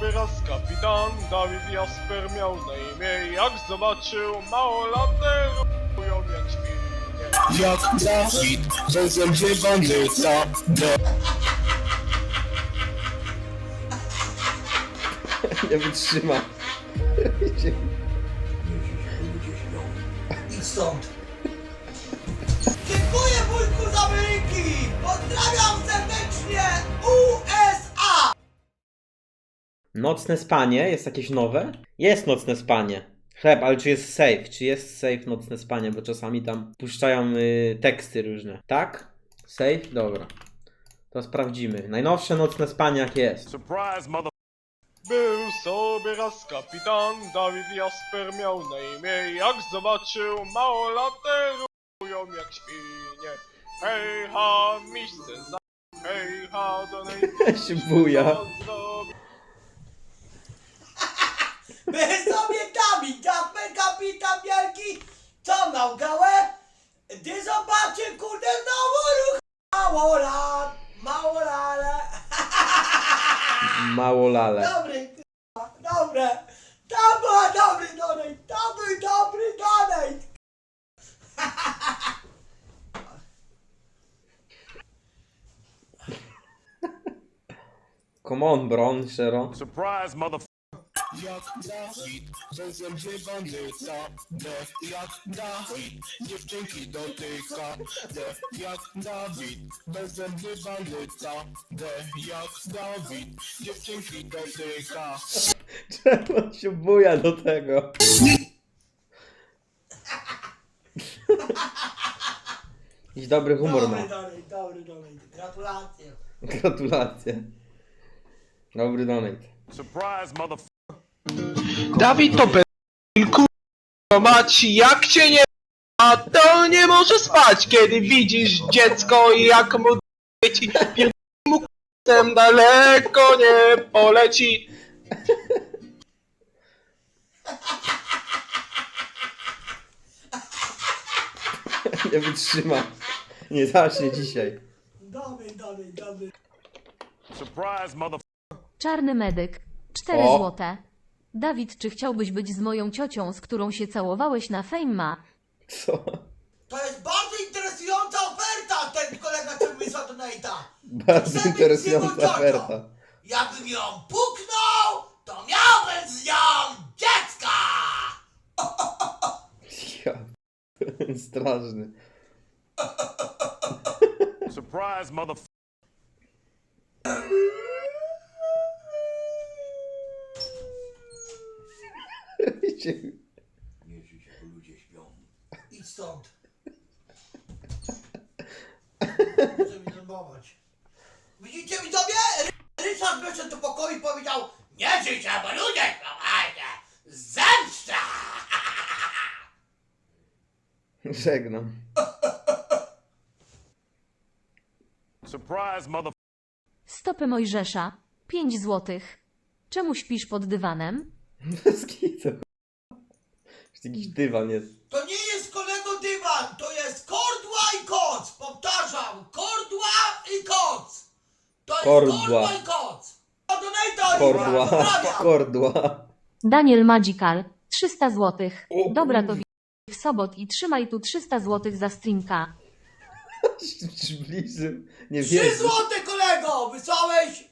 sobie raz kapitan Dawid Jasper miał na imię Jak zobaczył małolaty Robią jak świnie Jak Dawid, rozemrzewany za Nie wytrzyma. Idź stąd. Nocne spanie jest jakieś nowe? Jest nocne spanie. Chleb, ale czy jest safe? Czy jest safe nocne spanie? Bo czasami tam puszczają y, teksty różne. Tak? Safe? Dobra. To sprawdzimy. Najnowsze nocne spanie jak jest. Surprise, mother. Był sobie raz kapitan Dawid Jasper miał na imię Jak zobaczył małolaty Robią jak świnie Hej ha, miejsce za Hej ha, do się buja. zrobi My sobie dami, Jasper kapitan wielki, co miał gałę? Gdy zobaczy kurde znowu ruch mało lat, mało lale. Mało lale. Dobry, k***a, dobre. To był dobry donate, to był dobry donate. Come on, Bron, Shero. Surprise, mother. Jak Dawid, rozemrzewany za Jak Dawid, dziewczynki dotyka Jak Dawid, rozemrzewany za Jak Dawid, dziewczynki dotyka Czemu się buja do tego? Jakiś dobry humor Dobry ma. donate, dobry donate. Gratulacje. Gratulacje. Dobry donate. Surprise, mother. Dawid to pedylku mać, jak cię nie ma, to nie może spać, kiedy widzisz dziecko i jak mu leci, pierdolę mu k***em daleko nie poleci. Nie wytrzyma. Nie zacznie dzisiaj. Dobry donate, dobry. Surprise, mother. Czarny medyk. 4 O. złote. Dawid, czy chciałbyś być z moją ciocią, z którą się całowałeś na Fejma? Co? To jest bardzo interesująca oferta, ten kolega, co wysłał donate'a. Bardzo Chcę być interesująca jego ciocią. oferta. Jakbym ją puknął, to miałbym z nią dziecka! Ja. Straszny. Surprise, mother. Idź stąd. Muszę mi zębować. Widzicie widzowie? Ry- Ryszard wyszedł do pokoju i powiedział Nie żyj się, bo ludzie słuchajcie! Zemsta! Żegnam. Surprise, mother. Stopy Mojżesza. 5 złotych. Czemu śpisz pod dywanem? Już Jakiś dywan jest. To nie jest kolego dywan, to jest kordła i koc! Powtarzam, kordła i koc! To jest Kordła. kordła i koc! O, donate'a Kordła. Pozdrawiam! Kordła. Daniel Magical. 300 złotych. O Dobra, to w sobot i trzymaj tu 300 złotych za streamka. Przybliżył. Nie Trzy wierzę. złote kolego! Wysłałeś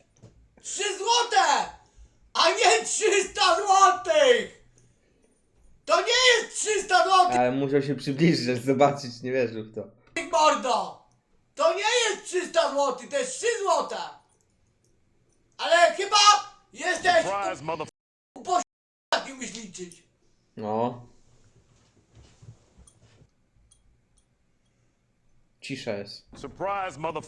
trzy złote! A nie 300 złotych! To nie jest 300 złotych, Ale musiał się przybliżyć, żeby zobaczyć, nie wierzył w to. mordo! To nie jest 300 złotych, to jest 3 złote! Ale chyba jesteś Surprise, mother. taki umiesz liczyć. No. Cisza jest. Surprise, mother.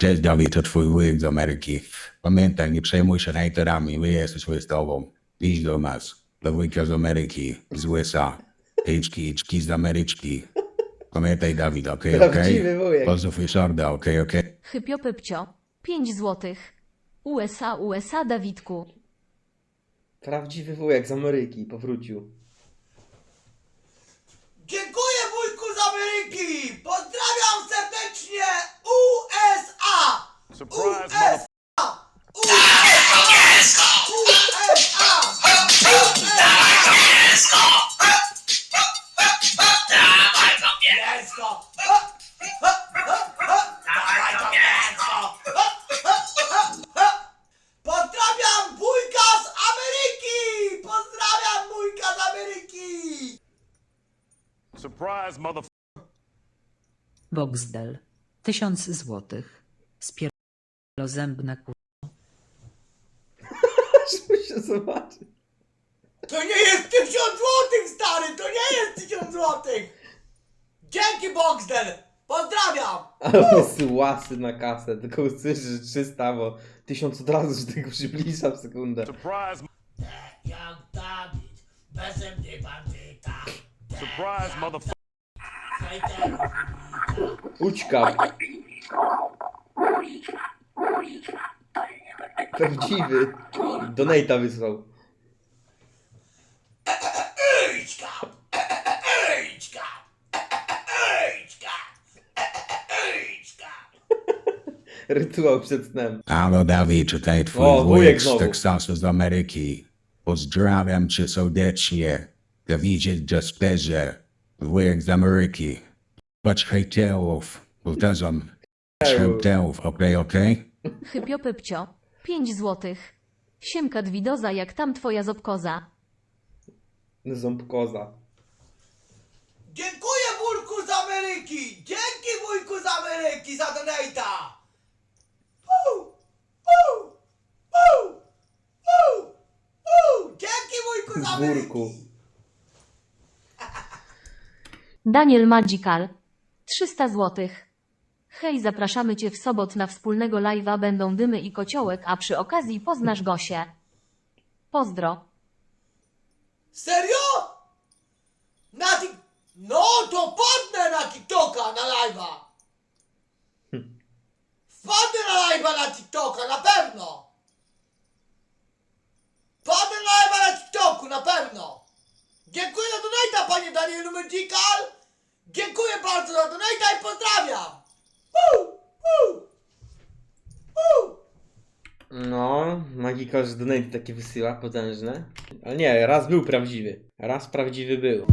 Cześć Dawid, to twój wujek z Ameryki. Pamiętaj, nie przejmuj się hejterami, my jesteśmy z tobą. Idź do nas, do wujka z Ameryki, z USA. Iczki, iczki z Ameryczki. Pamiętaj Dawid, okej, okej? Prawdziwy wujek. Pozdrów Ryszarda, okej, okej? Hypio Pypcio. 5 złotych. USA, USA, Dawidku. Prawdziwy wujek z Ameryki powrócił. Surprise, mother. Boxdel. Tysiąc złotych. Spierlozębna kur... Muszę zobaczyć. To nie jest tysiąc złotych, stary! To nie jest tysiąc złotych! Dzięki, Boxdel! Pozdrawiam! Ale on jest łasy na kasę, tylko usłyszy, że 300, bo 1000 od razu się tego przybliża w sekundę. Surprise, Jak Dawid, bezemny bandyta. Surprise, mother. Hejterów. Ućka. Prawdziwy. Donata wysłał. Rytuał przed snem. Halo Dawid, tutaj twój O, wujek wujek z znowu. Teksasu z Ameryki. Pozdrawiam cię serdecznie. Dawidzie Jasperze, wujek z Ameryki. Bacz hejterów, powtarzam. Hejterów, okej, okej? Chypio pypcio. 5 złotych. Siemka dwidoza jak tam twoja zobkoza. Ząbkoza. Dziękuję wujku z Ameryki! Dzięki wujku z Ameryki za donata! Uu, uu, uu, uu, uu. Dzięki wujku z Z Ameryki! wórku. Daniel Magical. 300 złotych. Hej, zapraszamy Cię w sobot na wspólnego live'a, będą dymy i kociołek, a przy okazji poznasz Gosię. Pozdro. Serio? Na tik... No to padnę na TikToka, na live'a! Wpadnę na live'a na TikToka, na pewno! Wpadnę na live'a na TikToku, na pewno! Dziękuję za donata, panie Danielu Magical! Dziękuję bardzo za donata i pozdrawiam! Woo! Woo! Woo! No, magika, że donate takie wysyła potężne. Ale nie, raz był prawdziwy. Raz prawdziwy był.